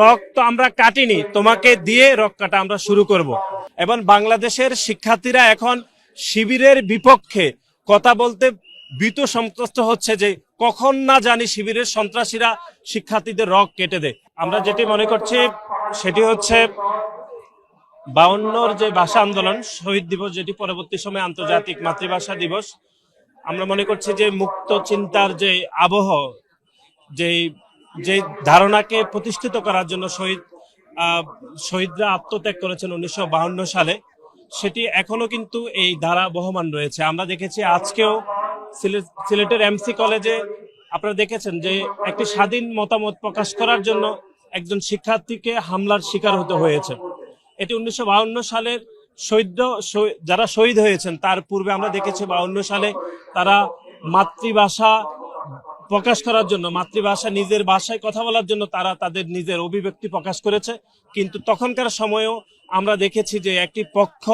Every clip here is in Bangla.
রক্ত আমরা কাটিনি, তোমাকে দিয়ে রক কাটা আমরা শুরু করব। এবং বাংলাদেশের শিক্ষার্থীরা এখন শিবিরের বিপক্ষে কথা বলতে ভীত সন্ত্রস্ত হচ্ছে যে কখন না জানি শিবিরের সন্ত্রাসীরা শিক্ষার্থীদের রক কেটে দেয়। আমরা যেটি মনে করছি, সেটি হচ্ছে বাউন্নর যে ভাষা আন্দোলন, শহীদ দিবস যেটি পরবর্তী সময়ে আন্তর্জাতিক মাতৃভাষা দিবস, আমরা মনে করছি যে মুক্ত চিন্তার যে আবহ যে যে ধারণাকে প্রতিষ্ঠিত করার জন্য শহীদ শহীদরা আত্মত্যাগ করেছেন উনিশশো সালে। সেটি এখনও কিন্তু এই ধারা বহমান রয়েছে। আমরা দেখেছি আজকেও সিলেট- সিলেটের এমসি কলেজে আপনারা দেখেছেন যে একটি স্বাধীন মতামত প্রকাশ করার জন্য একজন শিক্ষার্থীকে হামলার শিকার হতে হয়েছে। এটি উনিশশো সালের শহীদ শহী- যারা শহীদ হয়েছেন, তার পূর্বে আমরা দেখেছি বাউন্ন সালে তারা মাতৃভাষা প্রকাশ করার জন্য, মাতৃভাষা নিজের ভাষায় কথা বলার জন্য তারা তাদের নিজের অভিব্যক্তি প্রকাশ করেছে। কিন্তু তখনকার সময়েও আমরা দেখেছি যে একটি পক্ষ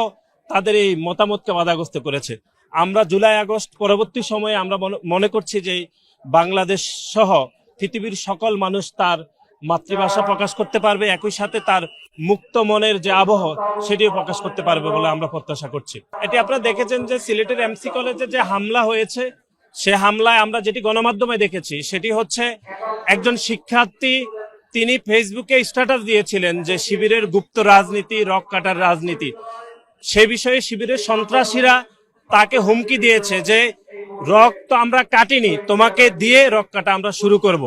তাদের এই মতামতকে বাধাগ্রস্ত করেছে। আমরা জুলাই, আগস্ট পরবর্তী সময়ে আমরা মনে- করছি যে বাংলাদেশ সহ পৃথিবীর সকল মানুষ তার মাতৃভাষা প্রকাশ করতে পারবে, একই সাথে তার মুক্ত মনের যে আবহ, সেটিও প্রকাশ করতে পারবে বলে আমরা প্রত্যাশা করছি। এটি আপনারা দেখেছেন যে সিলেটের এমসি কলেজে যে হামলা হয়েছে সে হামলায় আমরা যেটি গণমাধ্যমে দেখেছি, সেটি হচ্ছে একজন শিক্ষার্থী তিনি ফেসবুকে স্ট্যাটাস দিয়েছিলেন যে শিবিরের গুপ্ত রাজনীতি, রক কাটার রাজনীতি। সে বিষয়ে শিবিরের সন্ত্রাসীরা তাকে হুমকি দিয়েছে যে রক্ত আমরা কাটিনি, তোমাকে দিয়ে রক কাটা আমরা শুরু করব।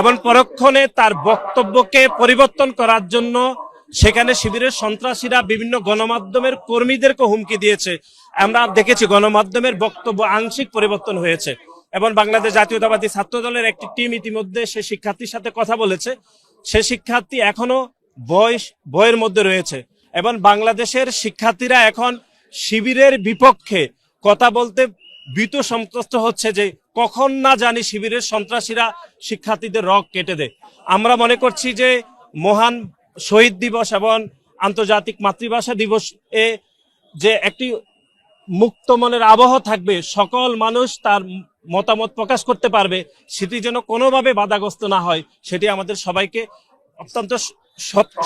এবং পরক্ষণে তার বক্তব্যকে পরিবর্তন করার জন্য সেখানে শিবিরের সন্ত্রাসীরা বিভিন্ন গণমাধ্যমের কর্মীদেরকে হুমকি দিয়েছে। আমরা দেখেছি গণমাধ্যমের বক্তব্য আংশিক পরিবর্তন হয়েছে। এবং বাংলাদেশ জাতীয়তাবাদী ছাত্র দলের একটি টিম ইতিমধ্যে সে শিক্ষার্থীর সাথে কথা বলেছে। সে শিক্ষার্থী এখনও বয়স, বইয়ের মধ্যে রয়েছে। এবং বাংলাদেশের শিক্ষার্থীরা এখন শিবিরের বিপক্ষে কথা বলতে বিত সন্ত্রস্ত হচ্ছে যে কখন না জানি শিবিরের সন্ত্রাসীরা শিক্ষার্থীদের রক কেটে দেয়। আমরা মনে করছি যে মহান শহীদ দিবস এবং আন্তর্জাতিক মাতৃভাষা দিবস এ যে একটি মুক্ত মনের আবহ থাকবে, সকল মানুষ তার মতামত প্রকাশ করতে পারবে, সেটি যেন কোনোভাবে বাধাগ্রস্ত না হয়, সেটি আমাদের সবাইকে অত্যন্ত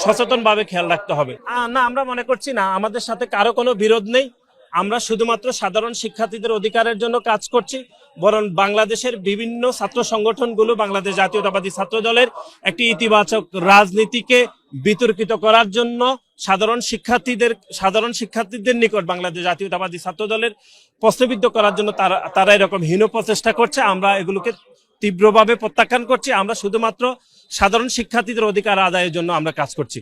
সচেতন ভাবে খেয়াল রাখতে হবে। না, আমরা মনে করছি না, আমাদের সাথে কারও কোনো বিরোধ নেই। আমরা শুধুমাত্র সাধারণ শিক্ষার্থীদের অধিকারের জন্য কাজ করছি, বরং বাংলাদেশের বিভিন্ন ছাত্র সংগঠনগুলো, বাংলাদেশ জাতীয়তাবাদী ছাত্র দলের একটি ইতিবাচক রাজনীতিকে বিতর্কিত করার জন্য সাধারণ শিক্ষার্থীদের সাধারণ শিক্ষার্থীদের নিকট বাংলাদেশ জাতীয়তাবাদী ছাত্র দলের প্রশ্নবিদ্ধ করার জন্য তারা তারা এরকম হীন প্রচেষ্টা করছে। আমরা এগুলোকে তীব্রভাবে প্রত্যাখ্যান করছি। আমরা শুধুমাত্র সাধারণ শিক্ষার্থীদের অধিকার আদায়ের জন্য আমরা কাজ করছি।